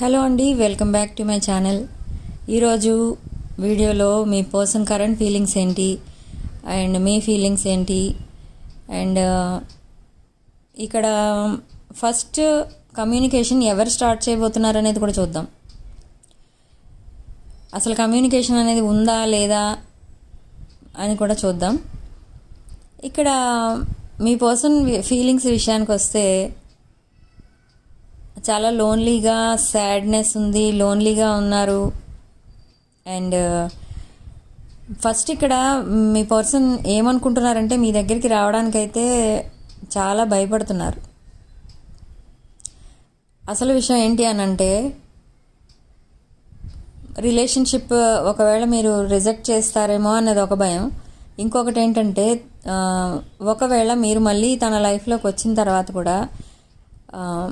Hello అండి welcome back to my channel. ఈరోజు వీడియోలో మీ పర్సన్ కరెంట్ ఫీలింగ్స్ ఏంటి అండ్ మీ ఫీలింగ్స్ ఏంటి అండ్ ఇక్కడ ఫస్ట్ కమ్యూనికేషన్ ఎవరు స్టార్ట్ చేయబోతున్నారు అనేది కూడా చూద్దాం. అసలు కమ్యూనికేషన్ అనేది ఉందా లేదా అని కూడా చూద్దాం. ఇక్కడ మీ పర్సన్ ఫీలింగ్స్ విషయానికి వస్తే చాలా లోన్లీగా సాడ్నెస్ ఉంది లోన్లీగా ఉన్నారు. అండ్ ఫస్ట్ uh, ఇక్కడ మీ పర్సన్ ఏమనుకుంటున్నారంటే మీ దగ్గరికి రావడానికైతే చాలా భయపడుతున్నారు. అసలు విషయం ఏంటి అని అంటే రిలేషన్షిప్ ఒకవేళ మీరు రిజెక్ట్ చేస్తారేమో అన్నది ఒక భయం. ఇంకొకటి ఏంటంటే uh, ఒకవేళ మీరు మళ్ళీ తన లైఫ్లోకి వచ్చిన తర్వాత కూడా uh,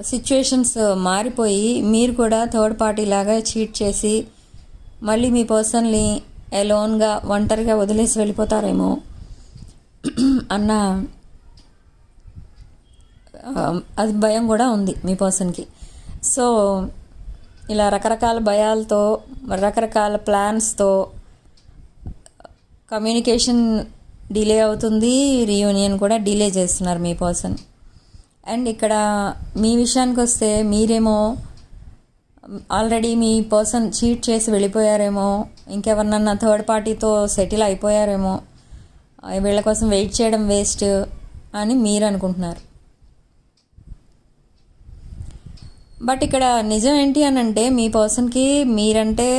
సిచ్యువేషన్స్ uh, మారిపోయి మీరు కూడా థర్డ్ పార్టీ లాగా చీట్ చేసి మళ్ళీ మీ పర్సన్ని ఎలోన్గా ఒంటరిగా వదిలేసి వెళ్ళిపోతారేమో అన్న um, అది భయం కూడా ఉంది మీ పర్సన్కి సో ఇలా రకరకాల భయాలతో రకరకాల ప్లాన్స్తో కమ్యూనికేషన్ డిలే అవుతుంది రీయూనియన్ కూడా డిలే చేస్తున్నారు మీ పర్సన్ అండ్ ఇక్కడ మీ విషయానికి వస్తే మీరేమో ఆల్రెడీ మీ పర్సన్ చీట్ చేసి వెళ్ళిపోయారేమో ఇంకెవరినన్నా థర్డ్ పార్టీతో సెటిల్ అయిపోయారేమో వీళ్ళ కోసం వెయిట్ చేయడం వేస్ట్ అని మీరు అనుకుంటున్నారు. బట్ ఇక్కడ నిజం ఏంటి అని అంటే మీ పర్సన్కి మీరంటే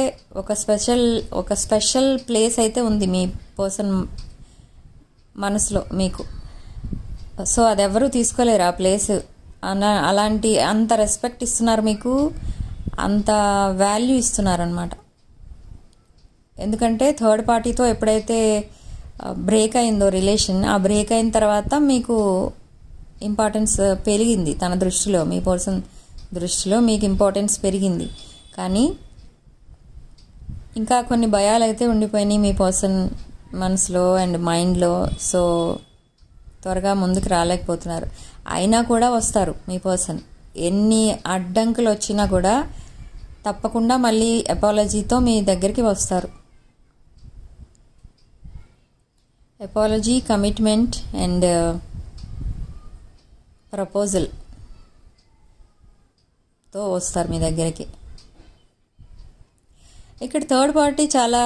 ఒక స్పెషల్ ఒక స్పెషల్ ప్లేస్ అయితే ఉంది మీ పర్సన్ మనసులో మీకు. సో అది ఎవరు తీసుకోలేరు ఆ ప్లేస్. అలా అలాంటి అంత రెస్పెక్ట్ ఇస్తున్నారు మీకు అంత వాల్యూ ఇస్తున్నారు అనమాట ఎందుకంటే థర్డ్ పార్టీతో ఎప్పుడైతే బ్రేక్ అయిందో రిలేషన్ ఆ బ్రేక్ అయిన తర్వాత మీకు ఇంపార్టెన్స్ పెరిగింది తన దృష్టిలో మీ పర్సన్ దృష్టిలో మీకు ఇంపార్టెన్స్ పెరిగింది. కానీ ఇంకా కొన్ని భయాలు అయితే ఉండిపోయినాయి మీ పర్సన్ మనసులో అండ్ మైండ్లో సో త్వరగా ముందుకు రాలేకపోతున్నారు. అయినా కూడా వస్తారు మీ పర్సన్. ఎన్ని అడ్డంకులు వచ్చినా కూడా తప్పకుండా మళ్ళీ ఎపాలజీతో మీ దగ్గరికి వస్తారు. ఎపాలజీ కమిట్మెంట్ అండ్ uh, ప్రపోజల్తో వస్తారు మీ దగ్గరికి. ఇక్కడ థర్డ్ పార్టీ చాలా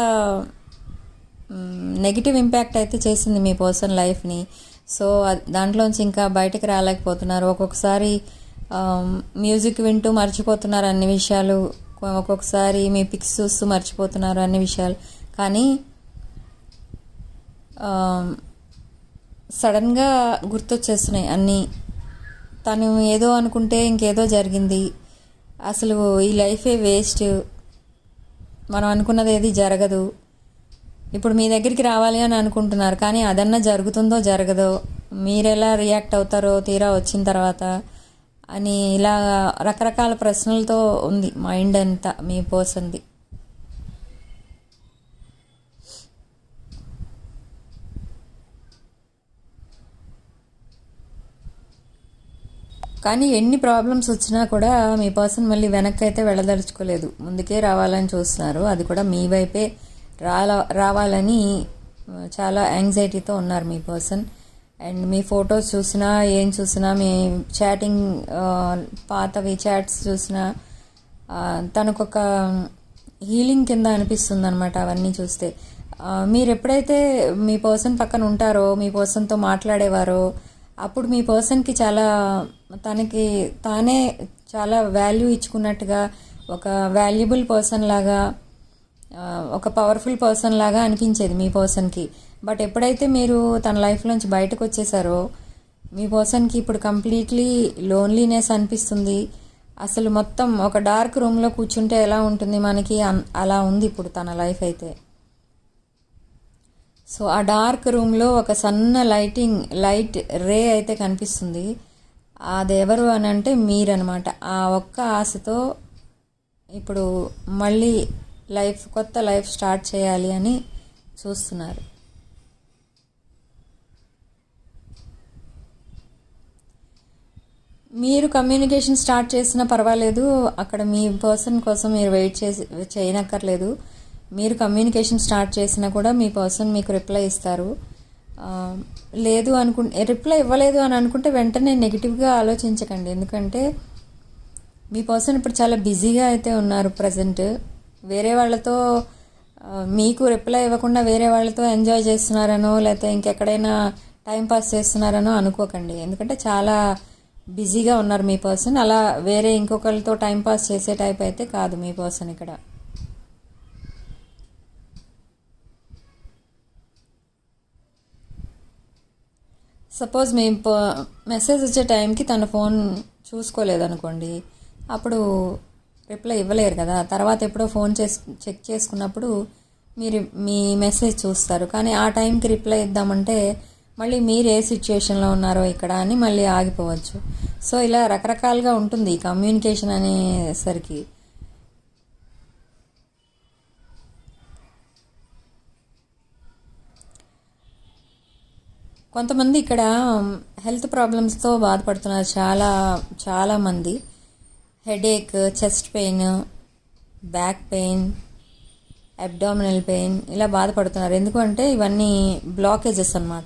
mm, నెగిటివ్ ఇంపాక్ట్ అయితే చేసింది మీ పర్సన్ లైఫ్ని. సో దాంట్లోంచి ఇంకా బయటకు రాలేకపోతున్నారు. ఒక్కొక్కసారి మ్యూజిక్ వింటూ మర్చిపోతున్నారు అన్ని విషయాలు. ఒక్కొక్కసారి మీ పిక్స్ చూస్తూ మర్చిపోతున్నారు అన్ని విషయాలు. కానీ సడన్గా గుర్తొచ్చేస్తున్నాయి అన్నీ. తను ఏదో అనుకుంటే ఇంకేదో జరిగింది. అసలు ఈ లైఫే వేస్ట్. మనం అనుకున్నది ఏది జరగదు. ఇప్పుడు మీ దగ్గరికి రావాలి అని అనుకుంటున్నారు కానీ అదన్నా జరుగుతుందో జరగదో? మీరు ఎలా రియాక్ట్ అవుతారో తీరా వచ్చిన తర్వాత? అని ఇలా రకరకాల ప్రశ్నలతో ఉంది మైండ్ అంతా మీ పర్సన్ది. కానీ ఎన్ని ప్రాబ్లమ్స్ వచ్చినా కూడా మీ పర్సన్ మళ్ళీ వెనక్కి అయితే వెళ్ళదలుచుకోలేదు. ముందుకే రావాలని చూస్తున్నారు. అది కూడా మీ వైపే రాల రావాలని చాలా యాంగ్జైటీతో ఉన్నారు మీ పర్సన్ అండ్ మీ ఫొటోస్ చూసినా ఏం చూసినా మీ చాటింగ్ పాతవి చాట్స్ చూసినా తనకొక హీలింగ్ కింద అనిపిస్తుంది అనమాట అవన్నీ చూస్తే. మీరు ఎప్పుడైతే మీ పర్సన్ పక్కన ఉంటారో మీ పర్సన్తో మాట్లాడేవారో అప్పుడు మీ పర్సన్కి చాలా తనకి తానే చాలా వాల్యూ ఇచ్చుకున్నట్టుగా ఒక వాల్యుబుల్ పర్సన్ లాగా ఒక పవర్ఫుల్ పర్సన్ లాగా అనిపించేది మీ పర్సన్కి బట్ ఎప్పుడైతే మీరు తన లైఫ్లోంచి బయటకు వచ్చేసారో మీ పర్సన్కి ఇప్పుడు కంప్లీట్లీ లోన్లీనెస్ అనిపిస్తుంది. అసలు మొత్తం ఒక డార్క్ రూమ్లో కూర్చుంటే ఎలా ఉంటుంది మనకి? అన్- అలా ఉంది ఇప్పుడు తన లైఫ్ అయితే. సో ఆ డార్క్ రూమ్లో ఒక సన్న లైటింగ్ లైట్ రే అయితే కనిపిస్తుంది. అది ఎవరు అని అంటే మీరనమాట ఆ ఒక్క ఆశతో ఇప్పుడు మళ్ళీ లైఫ్ కొత్త లైఫ్ స్టార్ట్ చేయాలి అని చూస్తున్నారు. మీరు కమ్యూనికేషన్ స్టార్ట్ చేసినా పర్వాలేదు అక్కడ మీ పర్సన్ కోసం మీరు వెయిట్ చేసి చేయనక్కర్లేదు. మీరు కమ్యూనికేషన్ స్టార్ట్ చేసినా కూడా మీ పర్సన్ మీకు రిప్లై ఇస్తారు. లేదు అనుకుంటే రిప్లై ఇవ్వలేదు అని అనుకుంటే వెంటనే నెగిటివ్గా ఆలోచించకండి. ఎందుకంటే మీ పర్సన్ ఇప్పుడు చాలా బిజీగా అయితే ఉన్నారు ప్రజెంట్. వేరే వాళ్ళతో మీకు రిప్లై ఇవ్వకుండా వేరే వాళ్ళతో ఎంజాయ్ చేస్తున్నారనో లేకపోతే ఇంకెక్కడైనా టైం పాస్ చేస్తున్నారనో అనుకోకండి. ఎందుకంటే చాలా బిజీగా ఉన్నారు మీ పర్సన్ అలా వేరే ఇంకొకరితో టైం పాస్ చేసే టైప్ అయితే కాదు మీ పర్సన్ ఇక్కడ. సపోజ్ మీ మెసేజ్ వచ్చే టైంకి తన ఫోన్ చూసుకోలేదనుకోండి అప్పుడు రిప్లై ఇవ్వలేరు కదా. తర్వాత ఎప్పుడో ఫోన్ చేసి చెక్ చేసుకున్నప్పుడు మీరు మీ మెసేజ్ చూస్తారు. కానీ ఆ టైంకి రిప్లై ఇద్దామంటే మళ్ళీ మీరు ఏ సిచ్యువేషన్లో ఉన్నారో ఇక్కడ అని మళ్ళీ ఆగిపోవచ్చు. సో ఇలా రకరకాలుగా ఉంటుంది ఈ కమ్యూనికేషన్ అనేసరికి. కొంతమంది ఇక్కడ హెల్త్ ప్రాబ్లమ్స్తో బాధపడుతున్నారు చాలా చాలామంది headache chest pain back pain abdominal pain ఇలా బాధపడుతున్నారు. ఎందుకంటే ఇవన్నీ బ్లాకేజెస్ అన్నమాట.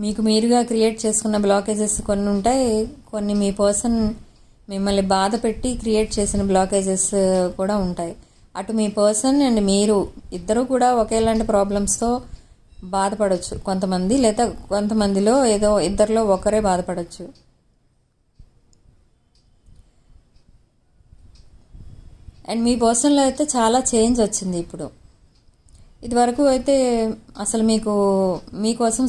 మీకు మీరుగా క్రియేట్ చేసుకున్న బ్లాకేజెస్ కొన్ని ఉంటాయి. కొన్ని మీ పర్సన్ మిమ్మల్ని బాధ పెట్టి క్రియేట్ చేసిన బ్లాకేజెస్ కూడా ఉంటాయి. అటు మీ పర్సన్ అండ్ మీరు ఇద్దరు కూడా ఒకేలాంటి ప్రాబ్లమ్స్తో బాధపడవచ్చు కొంతమంది లేదా కొంతమందిలో ఏదో ఇద్దరిలో ఒకరే బాధపడవచ్చు అండ్ మీ పర్సన్లో అయితే చాలా చేంజ్ వచ్చింది ఇప్పుడు. ఇదివరకు అయితే అసలు మీకు మీకోసం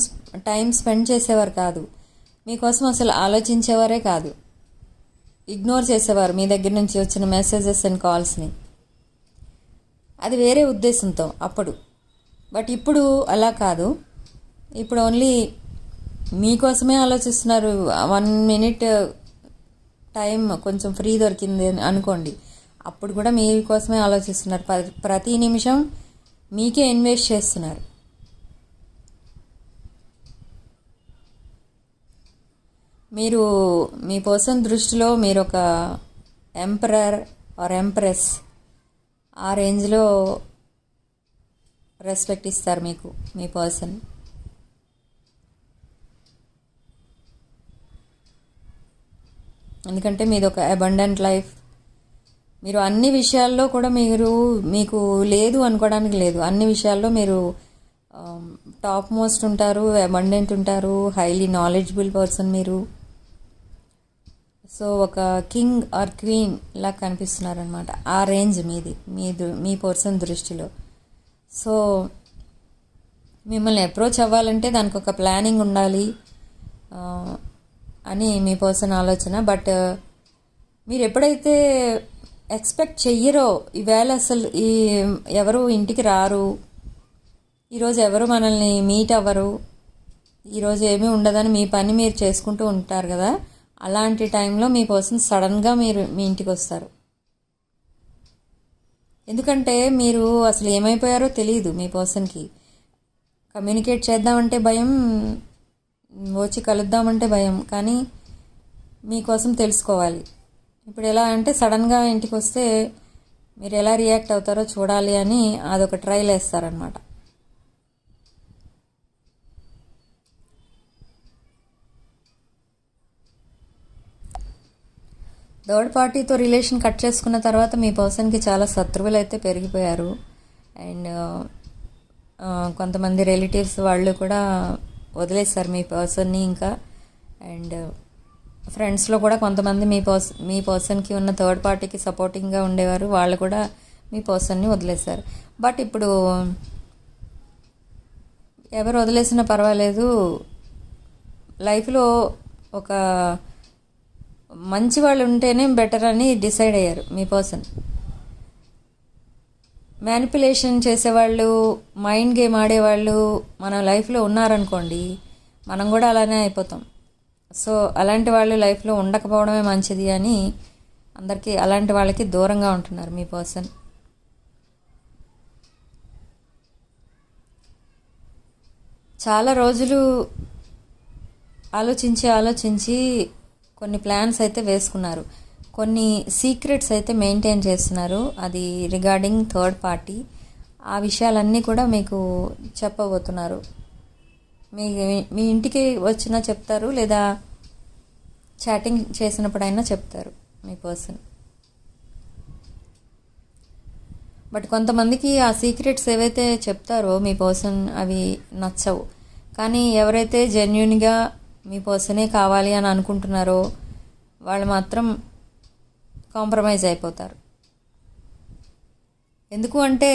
టైం స్పెండ్ చేసేవారు కాదు. మీకోసం అసలు ఆలోచించేవారే కాదు. ఇగ్నోర్ చేసేవారు మీ దగ్గర నుంచి వచ్చిన మెసేజెస్ అండ్ కాల్స్ని అది వేరే ఉద్దేశంతో అప్పుడు. బట్ ఇప్పుడు అలా కాదు. ఇప్పుడు ఓన్లీ మీకోసమే ఆలోచిస్తున్నారు. వన్ మినిట్ టైం కొంచెం ఫ్రీ దొరికింది అని అనుకోండి. అప్పుడు కూడా మీ కోసమే ఆలోచిస్తున్నారు. ప్రతి నిమిషం మీకే ఇన్వెస్ట్ చేస్తున్నారు. మీరు మీ పర్సన్ దృష్టిలో మీరు ఒక ఎంపరర్ ఆర్ ఎంప్రెస్ ఆ రేంజ్లో రెస్పెక్ట్ ఇస్తారు మీకు మీ పర్సన్. ఎందుకంటే మీది ఒక అబండెంట్ లైఫ్. మీరు అన్ని విషయాల్లో కూడా మీరు మీకు లేదు అనుకోవడానికి లేదు. అన్ని విషయాల్లో మీరు um, టాప్ మోస్ట్ ఉంటారు అబండెంట్ ఉంటారు హైలీ నాలెడ్జబుల్ పర్సన్ మీరు. సో ఒక కింగ్ ఆర్ క్వీన్ లా కనిపిస్తున్నారనమాట ఆ రేంజ్ మీది మీ మీ పర్సన్ దృష్టిలో. సో మిమ్మల్ని అప్రోచ్ అవ్వాలంటే దానికి ఒక ప్లానింగ్ ఉండాలి uh, అని మీ పర్సన్ ఆలోచన. బట్ మీరు ఎప్పుడైతే ఎక్స్పెక్ట్ చెయ్యరో. ఈవేళ అసలు ఈ ఎవరు ఇంటికి రారు. ఈరోజు ఎవరు మనల్ని మీట్ అవ్వరు. ఈరోజు ఏమీ ఉండదని మీ పని మీరు చేసుకుంటూ ఉంటారు కదా. అలాంటి టైంలో మీ పర్సన్ సడన్గా మీరు మీ ఇంటికి వస్తారు. ఎందుకంటే మీరు అసలు ఏమైపోయారో తెలియదు మీ పర్సన్కి. కమ్యూనికేట్ చేద్దామంటే భయం వచ్చి కలుద్దామంటే భయం. కానీ మీకోసం తెలుసుకోవాలి. ఇప్పుడు ఎలా అంటే సడన్గా ఇంటికి వస్తే మీరు ఎలా రియాక్ట్ అవుతారో చూడాలి అని అదొక ట్రైల్ వేస్తారనమాట థర్డ్ పార్టీతో రిలేషన్ కట్ చేసుకున్న తర్వాత మీ పర్సన్కి చాలా శత్రువులు అయితే పెరిగిపోయారు. అండ్ కొంతమంది రిలేటివ్స్ వాళ్ళు కూడా వదిలేస్తారు మీ పర్సన్ని ఇంకా. అండ్ ఫ్రెండ్స్లో కూడా కొంతమంది మీ పర్స్ మీ పర్సన్కి ఉన్న థర్డ్ పార్టీకి సపోర్టింగ్గా ఉండేవారు. వాళ్ళు కూడా మీ పర్సన్ని వదిలేశారు. బట్ ఇప్పుడు ఎవరు వదిలేసినా పర్వాలేదు. లైఫ్లో ఒక మంచి వాళ్ళు ఉంటేనే బెటర్ అని డిసైడ్ అయ్యారు మీ పర్సన్ మ్యానిపులేషన్ చేసేవాళ్ళు మైండ్ గేమ్ ఆడేవాళ్ళు మన లైఫ్లో ఉన్నారనుకోండి మనం కూడా అలానే అయిపోతాం. సో అలాంటి వాళ్ళు లైఫ్లో ఉండకపోవడమే మంచిది అని అందరికీ అలాంటి వాళ్ళకి దూరంగా ఉంటున్నారు మీ పర్సన్. చాలా రోజులు ఆలోచించి ఆలోచించి కొన్ని ప్లాన్స్ అయితే వేసుకున్నారు. కొన్ని సీక్రెట్స్ అయితే మెయింటైన్ చేస్తున్నారు. అది రిగార్డింగ్ థర్డ్ పార్టీ. ఆ విషయాలన్నీ కూడా మీకు చెప్పబోతున్నారు. మీ మీ ఇంటికి వచ్చినా చెప్తారు లేదా చాటింగ్ చేసినప్పుడైనా చెప్తారు మీ పర్సన్ బట్ కొంతమందికి ఆ సీక్రెట్స్ ఏవైతే చెప్తారో మీ పర్సన్ అవి నచ్చవు. కానీ ఎవరైతే జెన్యున్గా మీ పర్సనే కావాలి అని అనుకుంటున్నారో వాళ్ళు మాత్రం కాంప్రమైజ్ అయిపోతారు. ఎందుకు అంటే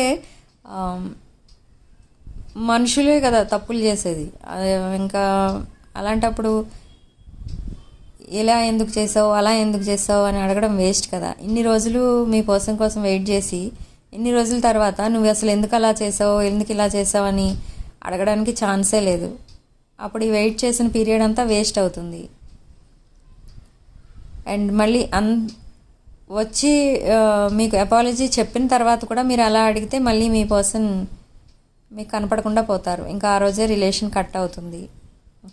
మనుషులే కదా తప్పులు చేసేది. ఇంకా అలాంటప్పుడు ఇలా ఎందుకు చేసావు అలా ఎందుకు చేసావు అని అడగడం వేస్ట్ కదా. ఇన్ని రోజులు మీ పర్సన్ కోసం వెయిట్ చేసి ఇన్ని రోజుల తర్వాత నువ్వు అసలు ఎందుకు అలా చేసావు ఎందుకు ఇలా చేసావు అని అడగడానికి ఛాన్సే లేదు. అప్పుడు ఈ వెయిట్ చేసిన పీరియడ్ అంతా వేస్ట్ అవుతుంది. అండ్ మళ్ళీ అన్ వచ్చి మీకు అపాలజీ చెప్పిన తర్వాత కూడా మీరు అలా అడిగితే మళ్ళీ మీ పర్సన్ మీకు కనపడకుండా పోతారు. ఇంకా ఆ రోజే రిలేషన్ కట్ అవుతుంది.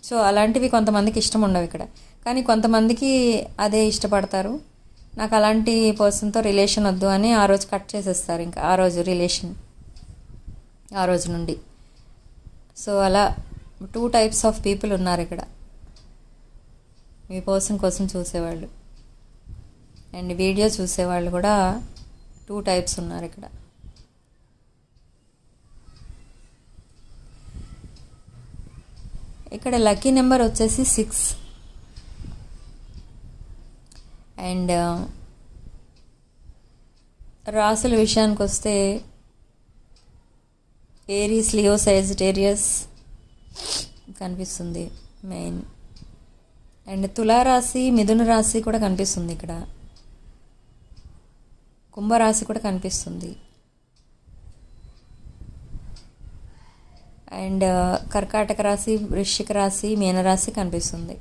సో అలాంటివి కొంతమందికి ఇష్టం ఉండవు ఇక్కడ. కానీ కొంతమందికి అదే ఇష్టపడతారు. నాకు అలాంటి పర్సన్తో రిలేషన్ వద్దు అని ఆ రోజు కట్ చేసేస్తారు. ఇంకా ఆ రోజు రిలేషన్ ఆ రోజు నుండి. సో అలా టూ టైప్స్ ఆఫ్ పీపుల్ ఉన్నారు ఇక్కడ. మీ పర్సన్ కోసం చూసేవాళ్ళు. అండ్ వీడియో చూసేవాళ్ళు కూడా టూ టైప్స్ ఉన్నారు ఇక్కడ. ఇక్కడ లక్కీ నెంబర్ వచ్చేసి సిక్స్. అండ్ రాసుల విషయానికి వస్తే ఏరీస్ లియో సైజిటేరియస్ కనిపిస్తుంది మెయిన్. అండ్ తులారాశి మిథున రాశి కూడా కనిపిస్తుంది ఇక్కడ. కుంభరాశి కూడా కనిపిస్తుంది. అండ్ కర్కాటక రాశి వృశ్చిక రాశి మీనరాశి కనిపిస్తుంది.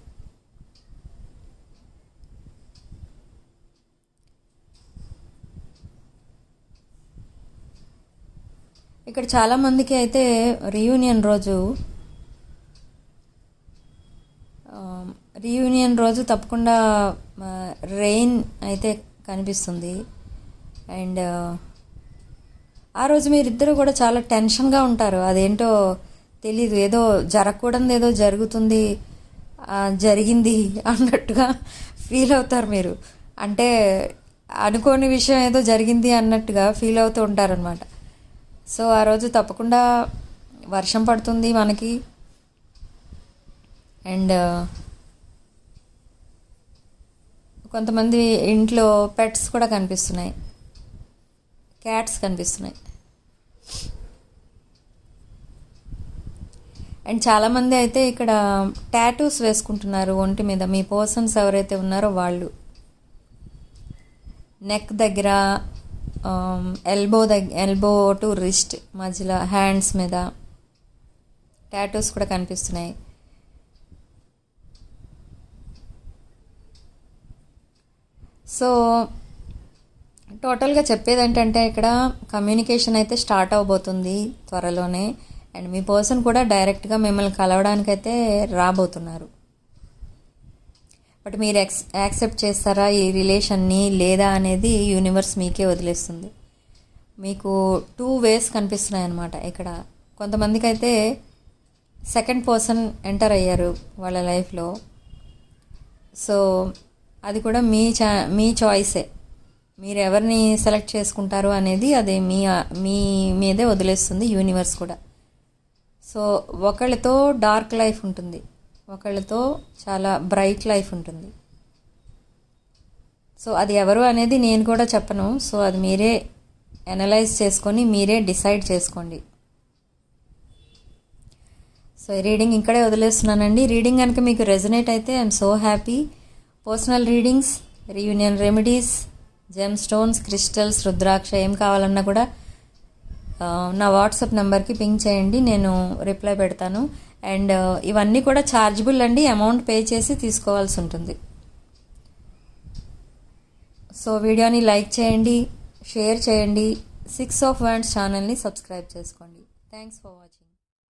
ఇక్కడ చాలామందికి అయితే రీయూనియన్ రోజు రీయూనియన్ రోజు తప్పకుండా రెయిన్ అయితే కనిపిస్తుంది. అండ్ ఆ రోజు మీరిద్దరూ కూడా చాలా టెన్షన్గా ఉంటారు. అదేంటో తెలీదు. ఏదో జరగకూడదు ఏదో జరుగుతుంది జరిగింది అన్నట్టుగా ఫీల్ అవుతారు మీరు. అంటే అనుకోని విషయం ఏదో జరిగింది అన్నట్టుగా ఫీల్ అవుతూ ఉంటారనమాట సో ఆ రోజు తప్పకుండా వర్షం పడుతుంది మనకి. అండ్ కొంతమంది ఇంట్లో పెట్స్ కూడా కనిపిస్తున్నాయి. క్యాట్స్ కనిపిస్తున్నాయి. అండ్ చాలామంది అయితే ఇక్కడ టాటూస్ వేసుకుంటున్నారు ఒంటి మీద. మీ పర్సన్స్ ఎవరైతే ఉన్నారో వాళ్ళు. నెక్ దగ్గర ఎల్బో దగ్గర ఎల్బో టు రిస్ట్ మధ్యలో హ్యాండ్స్ మీద టాటూస్ కూడా కనిపిస్తున్నాయి. సో టోటల్గా చెప్పేది ఏంటంటే ఇక్కడ కమ్యూనికేషన్ అయితే స్టార్ట్ అవబోతుంది త్వరలోనే. అండ్ మీ పర్సన్ కూడా డైరెక్ట్గా మిమ్మల్ని కలవడానికైతే రాబోతున్నారు. బట్ మీరు ఎక్స్ యాక్సెప్ట్ చేస్తారా ఈ రిలేషన్ని లేదా అనేది యూనివర్స్ మీకే వదిలేస్తుంది. మీకు టూ వేస్ కనిపిస్తున్నాయి అన్నమాట ఇక్కడ. కొంతమందికి అయితే సెకండ్ పర్సన్ ఎంటర్ అయ్యారు వాళ్ళ లైఫ్లో. సో అది కూడా మీ చా మీ చాయిసే. మీరు ఎవరిని సెలెక్ట్ చేసుకుంటారు అనేది అది మీ మీ మీదే వదిలేస్తుంది యూనివర్స్ కూడా. సో ఒకళ్ళతో డార్క్ లైఫ్ ఉంటుంది. ఒకళ్ళతో చాలా బ్రైట్ లైఫ్ ఉంటుంది. సో అది ఎవరు అనేది నేను కూడా చెప్పను. సో అది మీరే అనలైజ్ చేసుకొని మీరే డిసైడ్ చేసుకోండి. సో ఈ రీడింగ్ ఇక్కడే వదిలేస్తున్నానండి. రీడింగ్ కనుక మీకు రెజనేట్ అయితే I'm so happy personal readings reunion remedies gem stones crystals rudraksha ఏం కావాలన్నా కూడా నా వాట్సాప్ నెంబర్కి పింక్ చేయండి నేను రిప్లై పెడతాను. అండ్ ఇవన్నీ కూడా ఛార్జబుల్ అండి అమౌంట్ పే చేసి తీసుకోవాల్సి ఉంటుంది. సో వీడియోని లైక్ చేయండి షేర్ చేయండి. సిక్స్ ఆఫ్ వన్స్ ఛానల్ని సబ్స్క్రైబ్ చేసుకోండి. Thanks for watching.